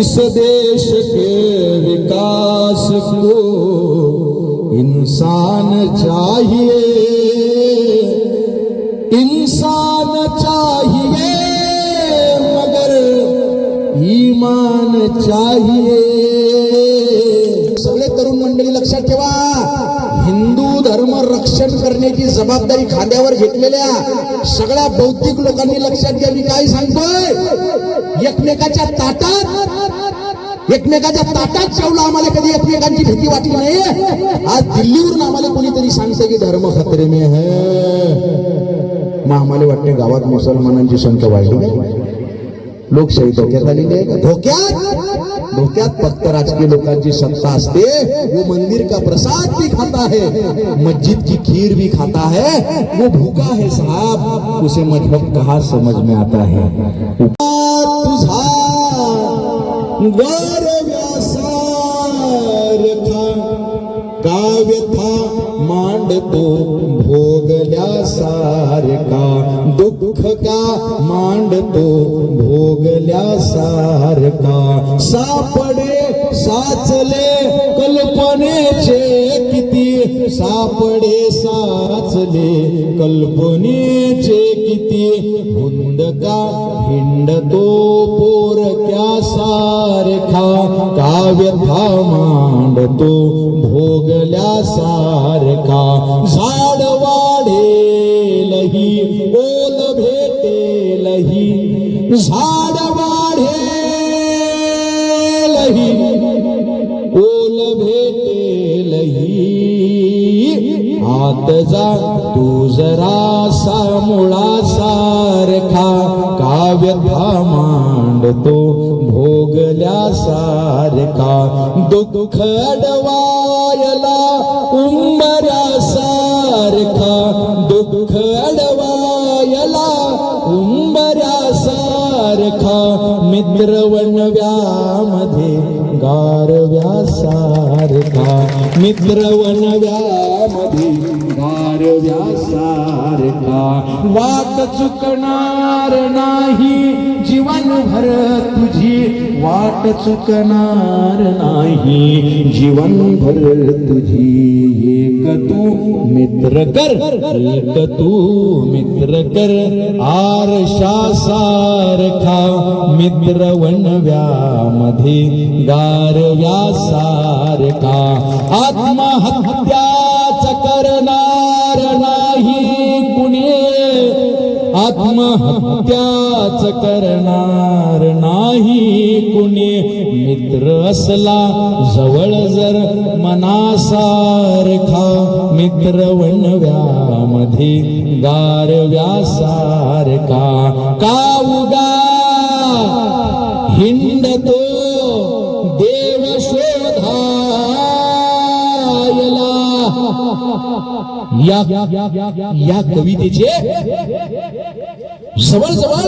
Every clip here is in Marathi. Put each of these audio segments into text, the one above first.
इस देश के विकास को इंसान चाहिए। इंसान चाहिए मगर ईमान चाहिए। सगळे तरुण मंडळी लक्षात ठेवा हिंदू धर्म रक्षण करण्याची जबाबदारी खांद्यावर घेतलेल्या सगळ्या बौद्धिक लोकांनी लक्षात घ्या. मी काय सांगतोय? एकमेकाच्या ताटात एकमेकाच्या ताटात जेवलं आम्हाला कधी एकमेकांची भीती वाटली नाही. आज दिल्लीवरून आम्हाला कोणीतरी सांगते की धर्म खतरे मे है. मग आम्हाला वाटते गावात मुसलमानांची संख्या वाढली. लोकशाही धोक्यात आलेली आहे का धोक्यात? धोक्यात फक्त राजकीय लोकांची सत्ता असते. वो मंदिर का प्रसाद भी खाता है. मस्जिद की खीर भी खाता है. वो भूखा है साहब. उसे मतलब कहा समझ में आता है? वर व्यासारखा काव्यथा मांडतो भोगल्यासारखा दुःख का मांडतो भोगल्यासारखा सापडे साचले कल्पनेचे किती सापडे साचले कल्पनेचे किती हुंदका हिंडतो पोरक्या सारखा काव्यथा मांडतो भोगल्या सारखा. झाड वाढेलही ओल भेटेलही झाड आत जा तू जरा मुळा सारखा काव्यथा मांडतो भोगल्या सारखा दुःख अडवायला उंबऱ्या सारखा दुःख अडवा मित्र वनव्यामध्ये गारव्या सारखा मित्र वनव्यामध्ये गारव्या वाट चुकणार नाही जीवनभर तुझी वाट चुकणार नाही जीवनभर तुझी एक तू मित्र कर एक तू मित्र कर आरशा सारखा मित्र वनव्यामध्ये गारव्या आत्महत्या हत्याच करणार नाही कुणी. मित्र असला जवळ जर मनासारखा मित्र वणव्यामध्ये गारव्यासारखा का उगा हिंडतो देव शोधायला? या या कवितेचे जवळ जवळ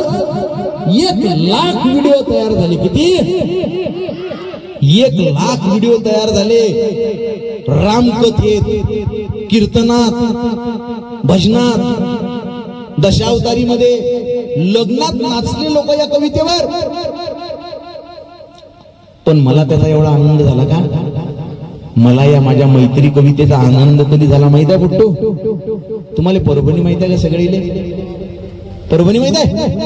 एक लाख व्हिडिओ तयार झाले. किती? एक लाख व्हिडिओ तयार झाले. रामकथेत कीर्तनात भजनात दशावतारीमध्ये लग्नात नाचले लोक या कवितेवर. पण मला त्याचा एवढा आनंद झाला का? मला या माझ्या मैत्री कवितेचा आनंद कधी झाला माहीत आहे कुठं तुम्हाला परभणी माहीत आहे का सगळे परभणी माहीत आहे?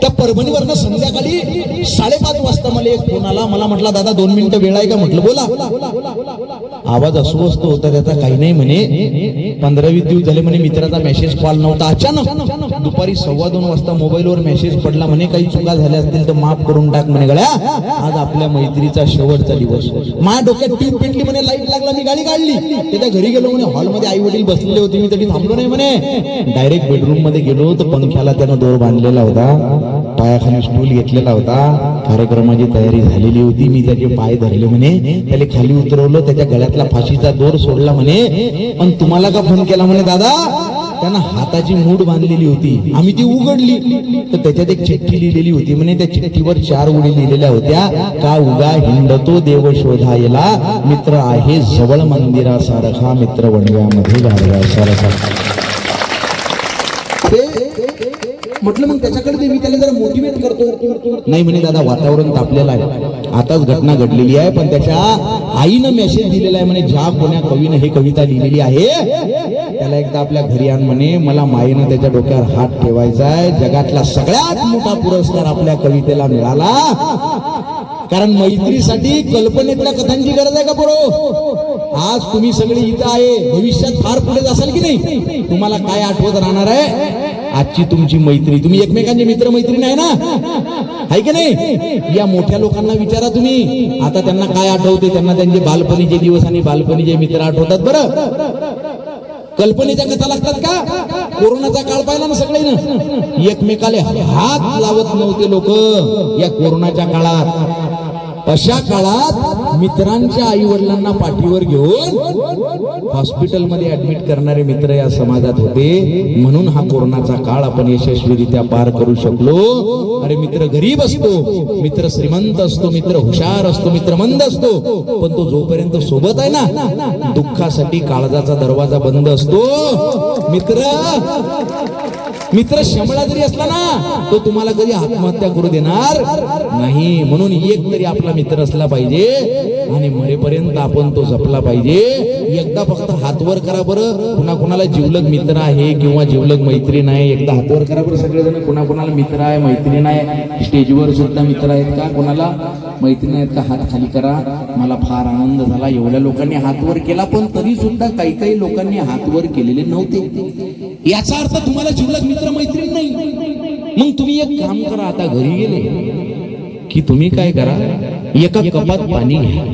त्या परभणीवरनं संध्याकाळी साडेपाच वाजता मला एक फोन आला. मला म्हटला दादा दोन मिनिटं वेळ आहे का? म्हटलं बोला. आवाज अस्वस्थ होता त्याचा काही नाही म्हणे. पंधरावीस दिवस झाले म्हणे मित्राचा मेसेज कॉल नव्हता. अचानक दुपारी सव्वा दोन वाजता मोबाईलवर मेसेज पडला म्हणे काही चुका झाल्या असतील तर माफ करून टाक म्हणे गळ्या. आज आपल्या मैत्रीचा शेवटचा दिवस. माझ्या डोक्यात ट्यूब पेटली म्हणे लाइट लागला मी गाडी काढली. त्याच्या घरी गेलो म्हणे हॉलमध्ये आई वडील बसलेले होते मी तरी थांबलो नाही म्हणे. डायरेक्ट बेडरूममध्ये गेलो तर पंख्याला त्यानं दोर बांधलेला होता. पायाखाली स्टूल घेतलेला होता. कार्यक्रमाची तयारी झालेली होती. मी त्याचे पाय धरले म्हणे. त्याला खाली उतरवलं. त्याच्या गळ्यातला फाशीचा दोर सोडला म्हणे. पण तुम्हाला का फोन केला म्हणे दादा? त्यानं हाताची मूठ बांधलेली होती. आम्ही ती उघडली. तर त्याच्यात एक चिठ्ठी लिहिलेली होती म्हणे. त्या चिठ्ठीवर चार उडी लिहिलेल्या होत्या. का उगा हिंडतो देव शोधायला? मित्र आहे जवळ मंदिरासारखा मित्र वणव्यामध्ये गाडव्यासारखा म्हटलं मग त्याच्याकडे मी त्याला जरा मोटिवेट करतो नाही म्हणे दादा वातावरण तापलेलं आहे. आताच घटना घडलेली आहे पण त्याच्या आईनं मेसेज दिलेला आहे म्हणे ज्या कोण्या कवीनं हे कविता लिहिलेली आहे त्याला एकदा आपल्या घरी आण म्हणे मला माईनं त्याच्या डोक्यावर हात ठेवायचा आहे जगातला सगळ्यात मोठा पुरस्कार आपल्या कवितेला मिळाला. कारण मैत्रीसाठी कल्पनेतल्या कथांची गरज आहे का बरो आज तुम्ही सगळे इथं आहे भविष्यात फार पुढे जासाल की नाही? तुम्हाला काय आठवत राहणार आहे? आजची तुमची मैत्री तुम्ही एकमेकांचे मित्र मैत्रीण आहे ना? आहे की नाही? या मोठ्या लोकांना विचारा तुम्ही. आता त्यांना काय आठवते? त्यांना त्यांचे बालपणीचे दिवस आणि बालपणीचे मित्र आठवतात बरं. कल्पनेच्या कथा लागतात का? कोरोनाचा काळ पाहिला ना सगळे एकमेकाला हात लावत नव्हते लोक या कोरोनाच्या काळात. अशा काळात मित्रांच्या आई वडिलांना पाठीवर घेऊन हॉस्पिटलमध्ये ऍडमिट करणारे मित्र या समाजात होते. म्हणून हा कोरोनाचा काळ आपण यशस्वीरित्या पार करू शकलो. अरे मित्र गरीब असतो मित्र श्रीमंत असतो मित्र हुशार असतो मित्र मंद असतो पण तो जोपर्यंत सोबत आहे ना दुःखासाठी काळजाचा दरवाजा बंद असतो. मित्र मित्र शंभळा जरी असला ना तो तुम्हाला कधी आत्महत्या करू देणार नाही. म्हणून एक तरी आपला मित्र असला पाहिजे आणि मरेपर्यंत आपण तो जपला पाहिजे. एकदा फक्त हातवर करा बरं. कुणा कुणाला जिवलग मित्र आहे किंवा जिवलग मैत्रीण आहे एकदा हातवर करा बरं सगळेजण. कुणा कुणाला मित्र आहे मैत्रीण आहे स्टेजवर सुद्धा मित्र आहेत का? कुणाला? मैत्रीण आहेत का? हात खाली करा. मला फार आनंद झाला. एवढ्या लोकांनी हातवर केला पण तरी सुद्धा काही काही लोकांनी हातवर केलेले नव्हते. याचा अर्थ तुम्हाला जिवलग मित्र मैत्रीण नाही. मग तुम्ही एक काम करा आता घरी गेले की तुम्ही काय करा? एका कपात पाणी घ्या.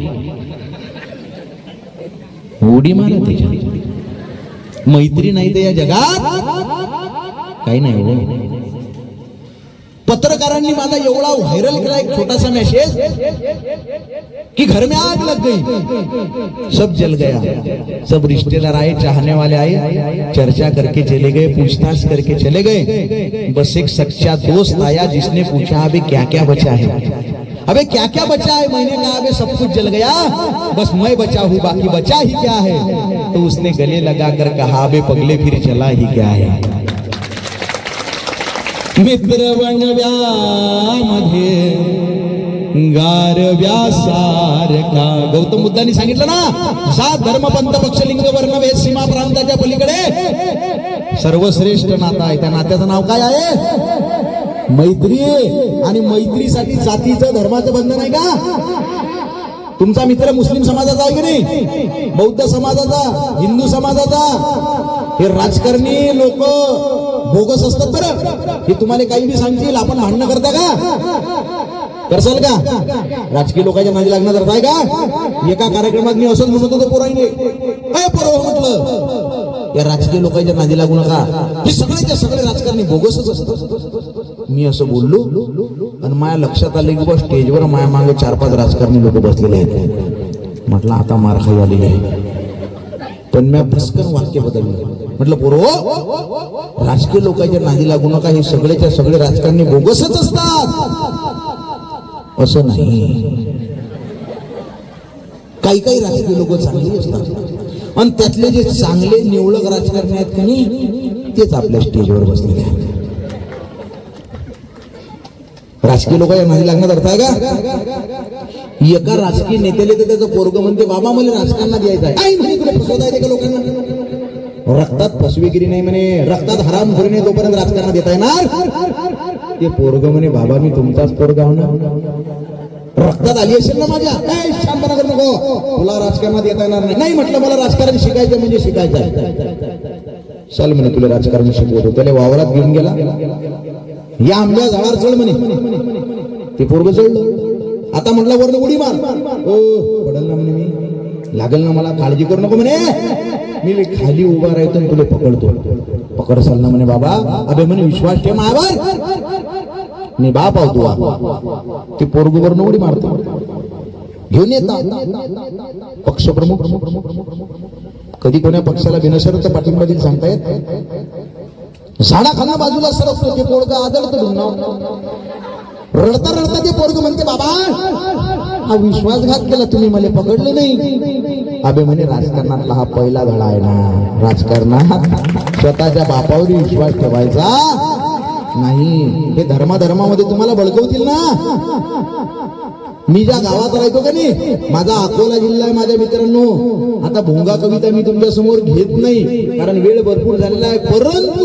उडी मारा त्याच्यात. मैत्री नाही तर या जगात काही नाही हो. पत्रकारांनी माझा एवढा व्हायरल एक छोटासा मेसेज कि घर में आग लग गई. सब जल गया. सब रिश्तेदार आए चाहने वाले आए चर्चा करके चले गए, पूछताछ करके चले गए. बस एक सच्चा दोस्त आया जिसने पूछा अभी क्या क्या बचा है? अबे क्या क्या बचा है? मैंने कहा, अबे सब कुछ जल गया. बस मैं बचा हूँ, बाकी बचा ही क्या है? तो उसने गले लगा कर कहा, अबे पगले फिर चला ही क्या है? मित्र बनव्यामध्ये गारव्या सारखा गौतम बुद्धांनी सांगितलं ना सा धर्मपंथ पक्षलिंग पक्ष लिंग वर्ण वेद सीमा प्रांताच्या पलीकडे. सर्वश्रेष्ठ नाता आहे. त्या नात्याचं नाव काय आहे? मैत्री. आणि मैत्रीसाठी जातीचं धर्माचं बंधन आहे का? तुमचा मित्र मुस्लिम समाजाचा आहे की नाही? बौद्ध समाजाचा हिंदू समाजाचा? हे राजकारणी लोक बोगस असतात बरं. हे तुम्हाला काही बी सांगतील आपण भांडणं करता का? करसाल का? राजकीय लोकांच्या नादी लागणार करताय का? एका कार्यक्रमात मी असंच म्हणत होतो पोरांनी. काय पोरं हो म्हटलं? या राजकीय लोकांच्या नादी लागू नका. हे सगळ्याच्या सगळे राजकारणी बोगसच असतात. मी असं बोललो आणि माझ्या लक्षात आलं की बा स्टेजवर माया मागे चार पाच राजकारणी लोक बसलेले आहेत. म्हटलं आता मारखाई आलेली आहे. पण मी भस्कन वाक्य बदललं. म्हटलं पोरो राजकीय लोकांच्या नादी लागू नका हे सगळेच्या सगळे राजकारणी बोगसच असतात. असं नाही. काही काही राजकीय लोक चांगली असतात. आणि त्यातले जे चांगले निवडक राजकारणी आहेत नाही तेच आपल्या स्टेजवर बसलेले आहेत. राजकीय लोकांना नादी लागण्यात अर्थ आहे का? एका राजकीय नेत्याला तर त्याचं पोरग म्हणते बाबा मला राजकारणात यायचं आहे काय म्हणे तुला फसवता का लोकांना? रक्तात फसवेगिरी नाही म्हणे रक्तात हराम नाही तोपर्यंत राजकारणात येता येणार. ते पोरग म्हणे बाबा मी तुमचाच पोरगा होणार. रक्तात आली असेल ना माझ्या? ए, शांतपणा करू नको. तुला राजकारणात येता येणार नाही. नाही म्हटलं मला राजकारण शिकायचं म्हणजे शिकायचं आहे चल म्हणे तुला राजकारण शिकवतो. त्याला वावरात घेऊन गेला. या आंब्या झाडावर चढ म्हणे. ते पोरग चढलं. आता म्हटलं वरनं उडी मार. ओ पडल ना म्हणे मी. लागल ना मला काळजी करू नको म्हणे. मी खाली उभा राहतो तुला पकडतो. पकड चाल ना म्हणे बाबा. अबे म्हणे विश्वास ठेव मायावर. मी बाप आहो तू ते पोरगू वरनं उडी मारतो. घेऊन येतात पक्षप्रमुख. कधी कोण्या पक्षाला बिनशर्त पाठिंबा देईल सांगता येत? झाडाखाना बाजूला सरकतो ते पोळगा आदळतो डुंगाव रडता रडता ते पोरग म्हणते बाबा हा विश्वासघात केला तुम्ही मला पकडलं नाही. अबे म्हणे राजकारणातला हा पहिला धडा आहे ना. राजकारणात स्वतःच्या बापावर विश्वास ठेवायचा? नाही हे धर्माधर्मामध्ये तुम्हाला बळकवतील ना. मी ज्या गावात राहतो का नाही माझा अकोला जिल्हा आहे माझ्या मित्रांनो. आता भोंगा कविता मी तुमच्यासमोर घेत नाही कारण वेळ भरपूर झालेला आहे. परंतु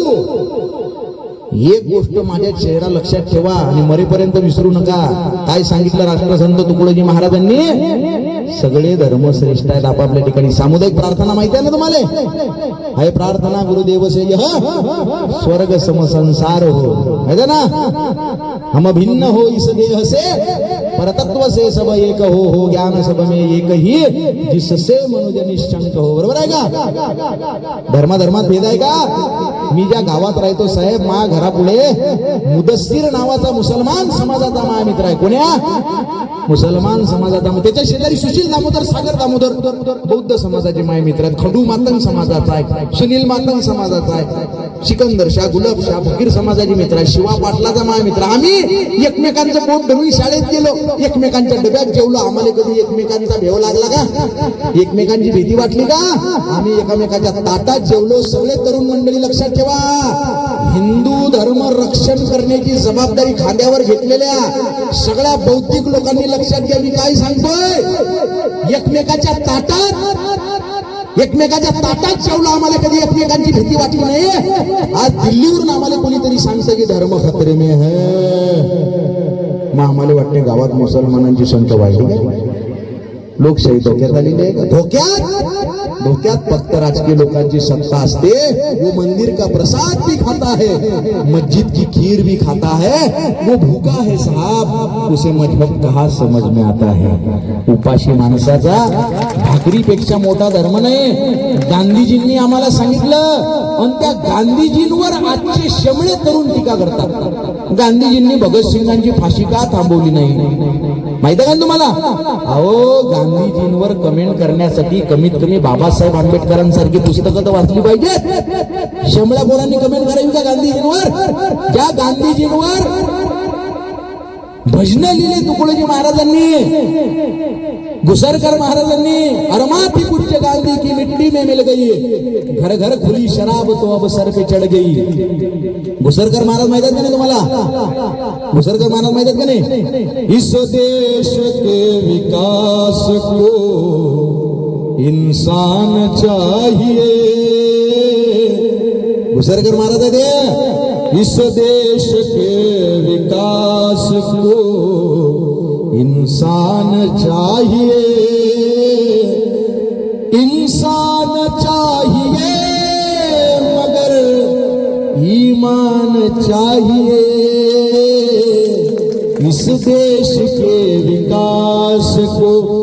एक गोष्ट माझ्या चेहरा लक्षात ठेवा आणि मरेपर्यंत विसरू नका. काय सांगितलं राष्ट्रसंत तुकडोजी महाराजांनी? सगळे धर्म श्रेष्ठ आहेत आपापल्या ठिकाणी. सामुदायिक प्रार्थना माहिती आहे ना तुम्हाला? हाय प्रार्थना गुरुदेव से यह स्वर्ग सम संसार हो. माहिती ना? हम भिन्न हो इस देह से परतत्व से सब एक हो हो ज्ञान सब में एक ही जिससे मनुज निश्चंक हो. बरोबर आहे का? धर्माधर्मात भेद आहे का? मी ज्या गावात राहतो साहेब मा घरापुढे मुदस्सीर नावाचा मुसलमान समाजाचा माझा मित्र आहे. कोण्या? मुसलमान समाजाचा त्याच्या शेजारी सुशील दामोदर सागर दामोदर बौद्ध समाजाचे माय मित्र आहेत. खडू मातंग समाजाचा आहे सुनील मातंग समाजाचा आहे सिकंदर शाह गुलाब शाह फकीर समाजाचे मित्र आहे शिवा पाटलाचा माय मित्र आम्ही एकमेकांचं पोट धरून शाळेत गेलो. एकमेकांच्या डब्यात जेवलो. आम्हाला कधी एकमेकांचा भेव लागला का? एकमेकांची भीती वाटली का? आम्ही एकामेकाच्या ताटात जेवलो. सगळे तरुण मंडळी लक्षात ठेवा. हिंदू धर्म रक्षण करण्याची जबाबदारी खांद्यावर घेतलेल्या सगळ्या बौद्धिक लोकांनी लक्षात घ्या. मी काय सांगतोय? एकमेकाच्या ताटात एकमेकाच्या ताटात जेवला. आम्हाला कधी एकमेकांची भीती वाटली नाही? आज दिल्लीवरून आम्हाला कोणीतरी सांगतं की धर्म खतरे में है. मग आम्हाला वाटते गावात मुसलमानांची संख्या वाढली लोकशाही धोक्यात आलेली आहे. धोक्यात? धोक्यात फक्त राजकीय लोकांची सत्ता असते. वो मंदिर का प्रसाद भी खाता है. मस्जिद की खीर भी खाता है. वो भूखा है साहब. उसे मजहब कहा समझ में आता है? उपाशी माणसाचा भाकरीपेक्षा मोठा धर्म नाही. गांधीजींनी आम्हाला सांगितलं आणि त्या गांधीजींवर आजचे शमळे तरुण टीका करतात. गांधीजींनी भगतसिंगांची फाशी का थांबवली नाही? माहिती आहे का तुम्हाला? अहो गांधीजींवर कमेंट करण्यासाठी कमीत कमी बाबासाहेब आंबेडकरांसारखी पुस्तकं तर वाचली पाहिजेत. शंभळ्या पोरांनी कमेंट करावी का गांधीजींवर? ज्या गांधीजींवर भजन लिहिले तुकडोजी महाराजांनी. घुसरकर महाराजांनी. अरमाथी पूज्य गांधी की मिट्टी में मिल गई. घर घर खुली शराब तो अब सर पे चढ़ गई. घुसरकर महाराज माहित आहेत का नाही तुम्हाला घुसरकर महाराज माहित आहेत का नाही? इस देश के विकास को इंसान चाहिए। घुसरकर महाराज इस देश के विश्वास को इंसान चाहिए। इंसान चाहिए मगर ईमान चाहिए। इस देश के विकास को।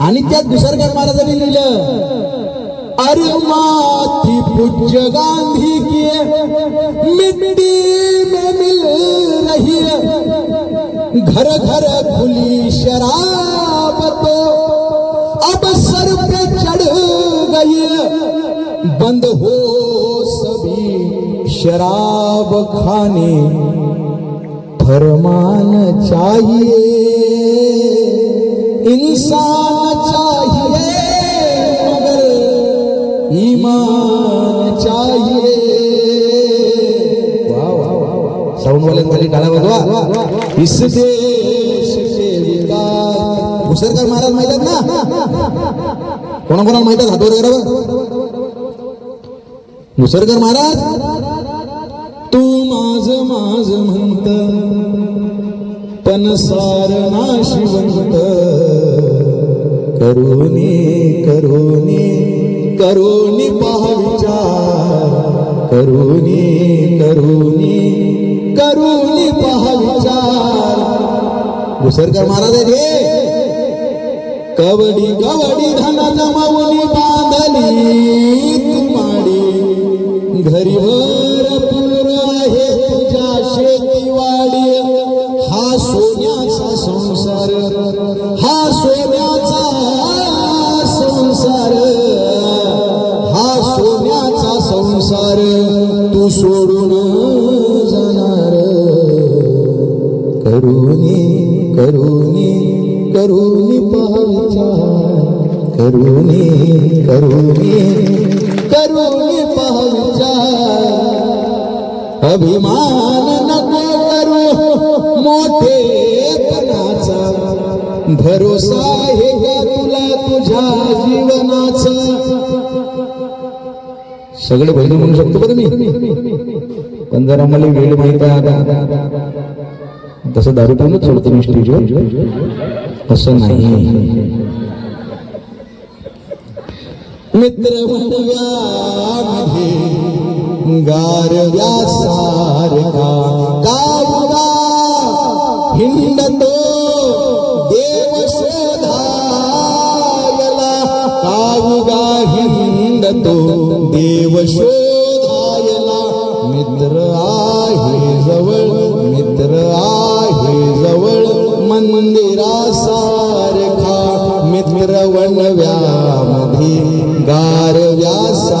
आणि त्यात दुसरकर महाराजांनी लिहिलं अरे माथी पूज्य गांधी की मिट्टी में मिल रही है। घर घर खुली शराब तो अब सर पे चढ़ गई बंद हो सभी शराब खाने। फरमान चाहिए। इंसान चाहिए हो, हो, हो, वाल्यांसाठी इस देश के विकास घुसरकर महाराज माहीत आहेत ना? कोणा कोणाला माहीत आहेत हातवर बरोबर भुसरकर महाराज तू माझ माझ म्हणत पण सार नाशिवंत. करुणी करुणी. करुणी पहा विचार करुणी करुणी करुणी पहा विचार. घुसरकर महाराज आहेत हे. कवडी कवडी धन जमवली बांधली तुमाडी. घरी भरपूर आहे तुझ्या शेतीवाडी. हा सोन्याचा संसार हा सोडून जाणार. करुणी करुणी करुणी पाहविचार करुणी करुणी करुणी पाहविचार अभिमान नको करू मोठे पणाचा भरोसा सगळे बहिणी म्हणू शकतो बरं मी पण जरा मला वेळ माहीत आहे आता तसं दारू पाहूनच सोडतो मी स्टेजवर. असं नाही. मित्र म्हणव्यामध्ये गारव्या सारखा हिंडतो देव शोधायला. कावगा हिंडतो. मंदिरासारखा मित्र वणव्यामध्ये गारव्यासारखा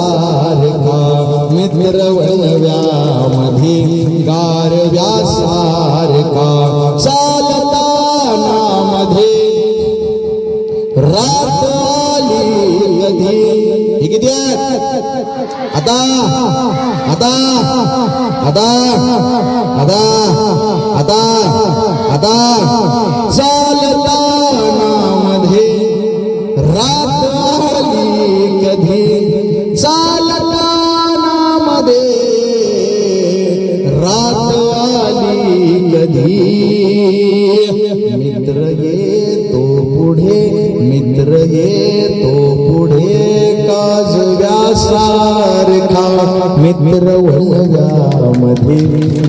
मित्र वणव्यामध्ये गारव्यासारखा चालताना मध्ये रात आली कधी हे किती आता आता आता आता आता चालताना मध्ये रात आली कधी चालताना मध्ये रात आली कधी। मित्र येतो पुढे मित्र येतो पुढे काज व्यासारखा मित्र वनव्यामध्ये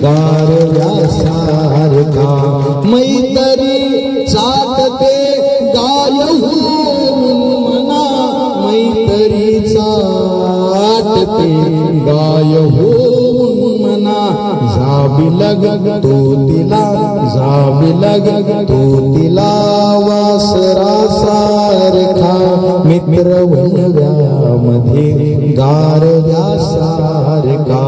गार व्यासारखा मैतरी चाटते गाय मना मैतरी चाटते गाय होऊन मना. जाबी लग तो तिला जाबी लग तो तिला वासरा सारखा. मित्र वनव्यामध्ये गारव्या सारखा.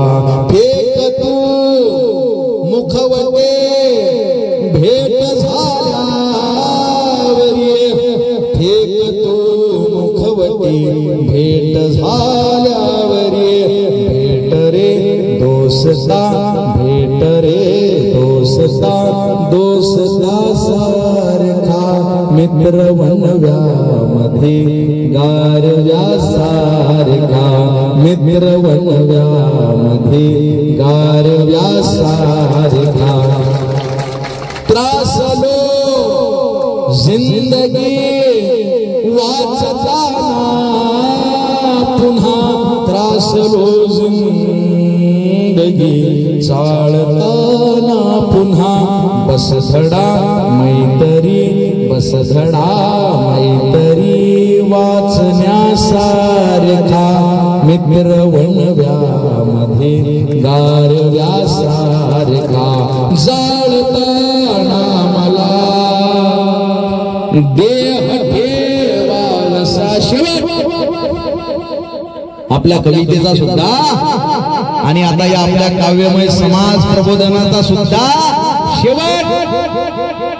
मित्र वनव्यामध्ये गारव्या सारखा मित्र वनव्यामध्ये गारव्या सारखा त्रासलो जिंदगी वाचताना पुन्हा त्रासलो जिंदगी चाळताना पुन्हा बसथडा मैत्र बसधडा मैतरी वाचण्यासारखा मित्र वनव्यामध्ये गारव्यासारखा जाळताना मला देह ठेवायचा शेवट आपल्या कवितेचा सुद्धा आणि आता या आपल्या काव्यमय समाज प्रबोधनाचा सुद्धा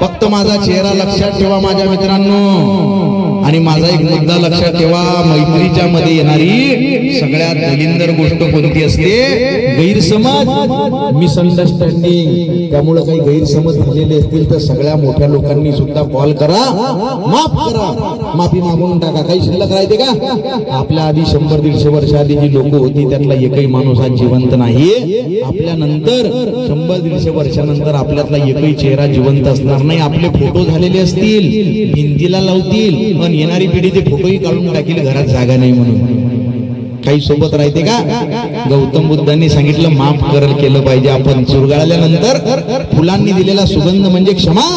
फक्त माझा चेहरा लक्षात ठेवा माझ्या मित्रांनो. आणि माझा एक मुद्दा लक्षात ठेवा मैत्रीच्या मध्ये येणारी सगळ्यात दलिंदर गोष्ट कोणती असते? गैरसमज. मिसअंडरस्टँडिंग. त्यामुळे काही गैरसमज झालेले असतील तर सगळ्या मोठ्या लोकांनी सुद्धा कॉल करा. माफ करा. माफी मागून टाका. काही शिल्लक राहते का? आपल्या आधी शंभर दीडशे वर्ष आधी जी लोक होती त्यातला एकही माणूस आज जिवंत नाही आपल्या नंतर शंभर दीडशे वर्षानंतर आपल्यातला एकही चेहरा जिवंत असणार नाही. आपले फोटो झालेले असतील. भिंतीला लावतील. पण येणारी पिढी ते फोटोही काढून टाकील. घरात जागा नाही म्हणून. काही सोबत राहते का? गौतम बुद्धांनी सांगितलं माफ करल केलं पाहिजे. आपण चुरगाळल्यानंतर फुलांनी दिलेला सुगंध म्हणजे क्षमा.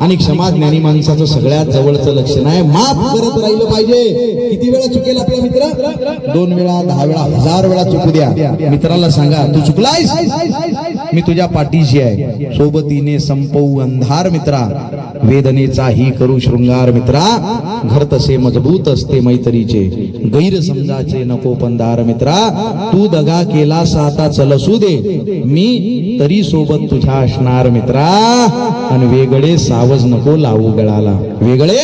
आणि क्षमा ज्ञानी माणसाचं सगळ्यात जवळचं लक्षण आहे माफ करत राहिलं पाहिजे. किती वेळा चुकेल आपला मित्र? दोन वेळा दहा वेळा हजार वेळा चुकू द्या. मित्राला सांगा तू चुकलायस? मी तुझ्या पाठीशी आहे. सोबतीने संपवू अंधार मित्रा. वेदनेचाही करू शृंगार मित्रा. घर तसे मजबूत असते मैत्रीचे. गैरसमजाचे नको पंधार मित्रा. तू दगा केलास आता चलसू दे. मी तरी सोबत तुझ्या असणार मित्रा. आणि वेगळे साव सावज नको लावू गळाला. वेगळे?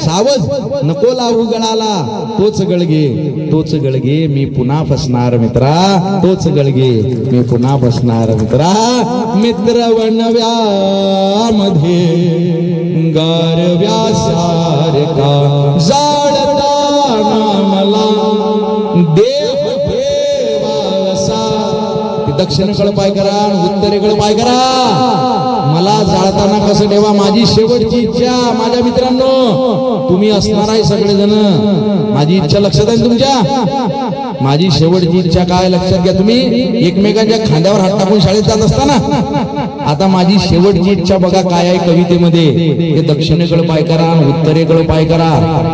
सावज नको लावू गळाला. तोच गळगे तोच गळगे मी पुन्हा फसणार मित्रा. तोच गळगे मी पुन्हा फसणार मित्रा. मित्र वनव्यामध्ये गारव्या सारखा जाळताना मला देव दक्षिणेकडे पाय करा आणि उत्तरेकडे पाय करा. मला जाळताना कसं ठेवा? माझी शेवटची इच्छा माझ्या मित्रांनो. तुम्ही असणार आहे सगळेजण. माझी इच्छा लक्षात आहे तुमच्या? माझी शेवटची इच्छा काय लक्षात घ्या तुम्ही? एकमेकांच्या खांद्यावर हात टाकून शाळेत जात असताना. आता माझी शेवटची इच्छा बघा काय आहे कवितेमध्ये. हे दक्षिणेकडे पाय करा उत्तरेकडे पाय करा.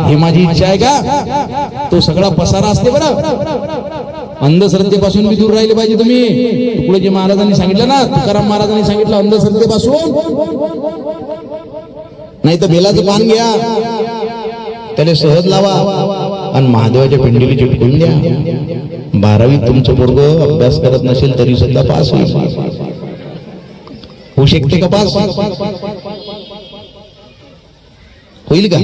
हे माझी इच्छा आहे का? तो सगळा पसारा असते बरं. अंधश्रद्धेपासून मी दूर राहिले पाहिजे तुम्ही. तुकडोजी महाराजांनी सांगितलं ना तुकाराम महाराजांनी सांगितलं अंधश्रद्धेपासून. नाही तर बेलाचं पान घ्या त्याला सहज लावा आणि महादेवाच्या पिंडीला चिटकून द्या. बारावीत तुमचं पोरग अभ्यास करत नसेल तरी सुद्धा पास होईल. होऊ शकते का पास? होईल का?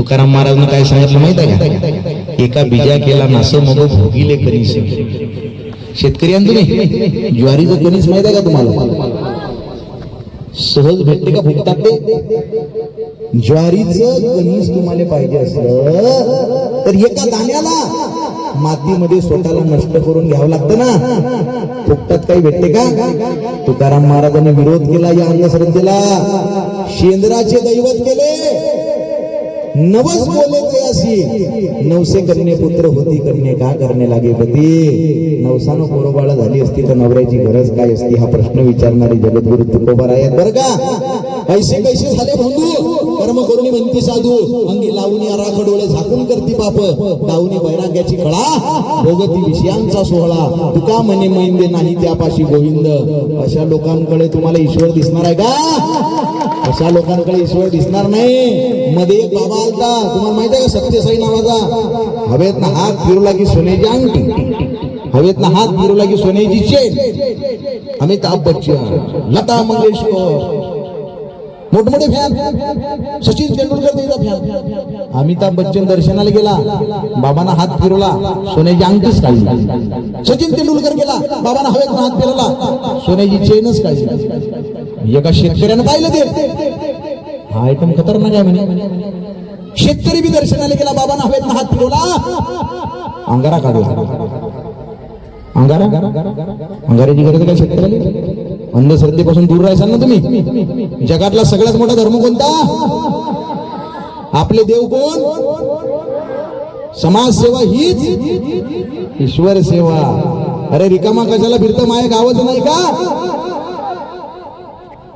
तुकाराम महाराजनं काय सांगितलं माहीत आहे का? एका बीजा केला नास मग भोगिले कणीस शेतकरी आहे तुम्ही. ज्वारीचं कणीस माहीत आहे का तुम्हाला? सहज भेटते का फुकतात ते? ज्वारीचं कणीस तुम्हाला पाहिजे असलं तर एका दाण्याला मातीमध्ये स्वतःला नष्ट करून घ्यावं लागतं ना. फुकटात काही भेटते का? तुकाराम महाराजांनी विरोध केला या अंधश्रद्धेला. शेंद्राचे दैवत केले. नवस बोले तयासी नवसे करणे पुत्र होती करणे का करणे लागे पती नवसानं पोरोबाळ झाली असती तर नवऱ्याची गरज काय असती हा प्रश्न विचारणारे जगद्गुरु तुकोबार आहेत बरं का पैसे कैसे झाले बंधू कर्म करून म्हणती साधू. अंगी लावणी आराख डोळे झाकून करती बाप दावणी वैराग्याची कळा. भोगती विषयांचा सोहळा. तुका म्हणे मैंदे नाही त्यापाशी गोविंद. अशा लोकांकडे तुम्हाला ईश्वर दिसणार आहे का? अशा लोकांकडे ईश्वर दिसणार नाही. मध्ये एक बाबा आलता. तुम्हाला माहिती आहे का सत्यसाई नावाचा? हवेत ना हात फिरला की सोन्याची अंगठी. हवेत ना हात फिरला की सोन्याची चेन. अमिताभ बच्चन लता मंगेशकर मोठमोठे फॅन. सचिन तेंडुलकर अमिताभ बच्चन दर्शनाला गेला. बाबांना हात फिरवला. सोन्याची अंगठीच काढली. सचिन तेंडुलकर गेला. बाबांना हवेत हात फिरवला. सोन्याची चेनच काढली. एका शेतकऱ्यानं पाहिलं ते. हा आयटम खतरनाक आहे म्हणे. शेतकरी बी दर्शनाला गेला. बाबांना हवेत हात फिरवला. अंगारा काढला. अंगारा? अंगाराची गरज काय शेतकऱ्याला? अंधश्रद्धेपासून दूर राहायचं ना तुम्ही? जगातला सगळ्यात मोठा धर्म कोणता? आपले देव कोण? समाजसेवा हीच ईश्वर सेवा. अरे रिकामा कशाला फिरतं? माया गावच नाही का?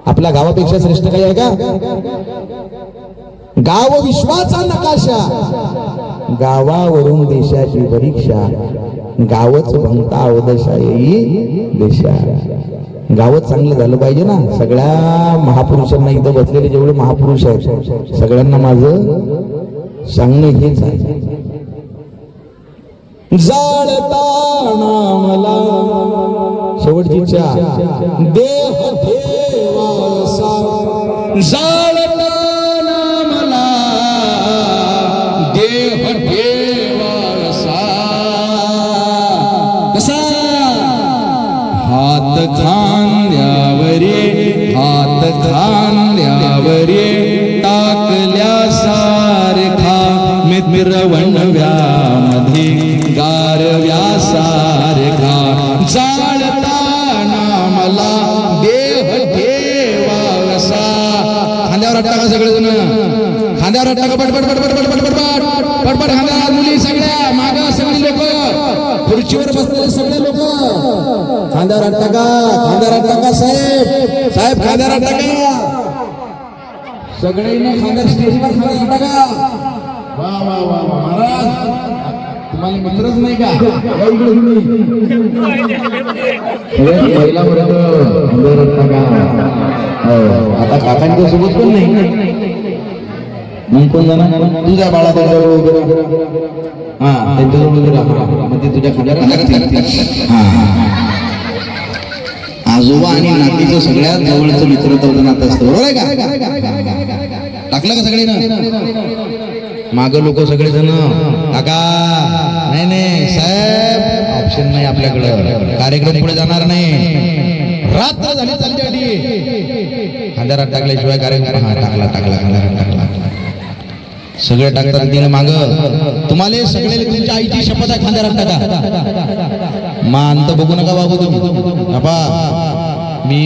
आपल्या गावापेक्षा श्रेष्ठ काही आहे का? गाव विश्वाचा नकाशा. गावावरून देशाची परीक्षा. गावच भंगता अवदशा येई देशा. गावच चांगलं झालं पाहिजे ना. सगळ्या महापुरुषांना इथं बसलेले जेवढे महापुरुष आहेत सगळ्यांना माझं सांगणं हेच आहे. मला शेवटची इच्छा. देह हात खांद्यावरे हात खांद्यावरे टाकल्या सारखा मित्रवणव्यामध्ये गारव्या सारखा जाळताना मला देह ठेवासा खांद्यावर टाका सगळेजण खांद्यावर टाका पटपट पटपट पटपट पटपट पटपट खांद्यावर मुली सगळ्या मागा सगळी लोक खुर्चीवर बसलेले सगळे लोक. खांद्यावर हात टाका खांद्यावर हात टाका साहेब. साहेब खांद्यावर हात टाका सगळ्यांना खांद्यावर स्टेजवर खांद्यावर हात टाका वा वा वा. महाराज तुम्हाला मित्रच नाही का? पहिला वर्ग खांद्यावर टाका हो, आता काकांच्या सोबत पण नाही. मग कोण जाणार तुझ्या बाळा त्यांच्याजवळ उभे राहा हा त्यांच्याजवळ उभे राहा मग ते तुझ्या खांद्यावर. हा. आजोबा आणि नातीचं सगळ्यात जवळचं मित्रत्वाचं नातं असतं. बरोबर आहे का? टाकलं का सगळे माग लोक सगळे जण काका. नाही नाही साहेब ऑप्शन नाही आपल्याकडं. कार्यक्रम पुढे जाणार नाही. रात्र झाली चालली खांद्यारात टाकल्याशिवाय कार्यक्रम हा टाकला टाकला खांद्यारात टाकला. सगळे टाकतात तिने माग. तुम्हाला सगळे तुमच्या आईची शपथ आहे खांद्यारात टाका मान तर बघू नका बाबू तुम्ही. बाबा मी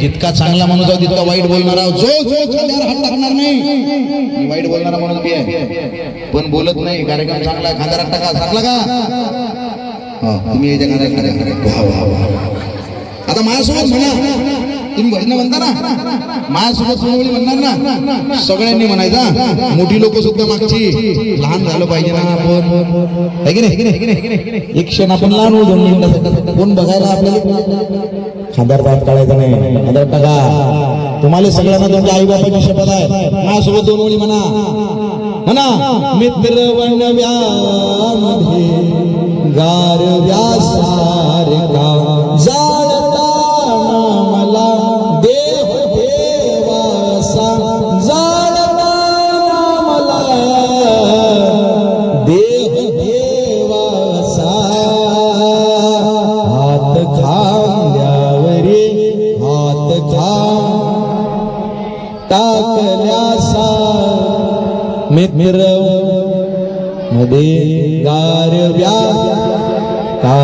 जितका चांगला माणूस आहे तितका वाईट बोलणार आहोत जो जो खांद्यावर हात टाकणार नाही मी वाईट बोलणारा माणूस मी आहे. पण बोलत नाही कार्यक्रम चांगला आहे, खांद्यावर हात टाका. चांगला का? हो, तुम्ही याच्या खांद्यावर टाका. हो, हो, आता माझ्यासोबत म्हणा. तुम्ही भजन म्हणता ना. माझ्यासोबत सोनवळी म्हणणार ना. सगळ्यांनी म्हणायचा मोठी लोक सुद्धा मागची. लहान झालं पाहिजे ना आपण. की नाही? की नाही? एक क्षण आपण लहान होऊ दोन मिनिटासाठी कोण बघायला आपल्याला? खादार दात काढायचा नाही. खादार टाका. तुम्हाला सगळ्यांना तुमच्या आई बापाची शपथ आहे. माझ्यासोबत दोन ओळी म्हणा. म्हणा मित्र वनव्यामध्ये गार व्यासा मिरवमध्ये गारव्या का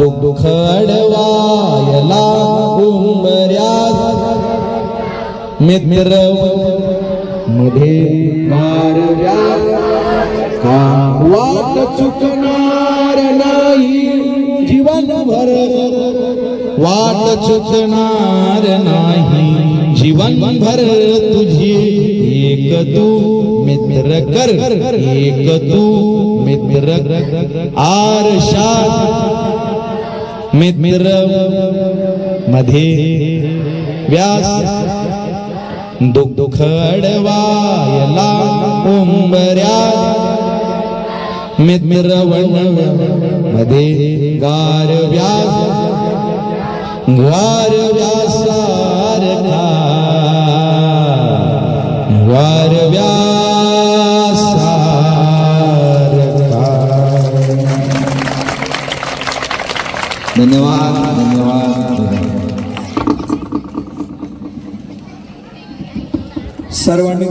दुःख दुःख अडवायला उंबऱ्या मित्रमध्ये गारव्या का वाट चुकणार नाही. वाट चुकणार नाही जीवन भर तुझी एक तू मित्र कर एक तू मित्र आरशात मित्रमध्ये व्यास। दुःख दुःख अडवायला उंबऱ्या। मित्र वण मध्ये गार व्यास गार व्यासार गार व्यासार धन्यवाद धन्यवाद। सर्वांनी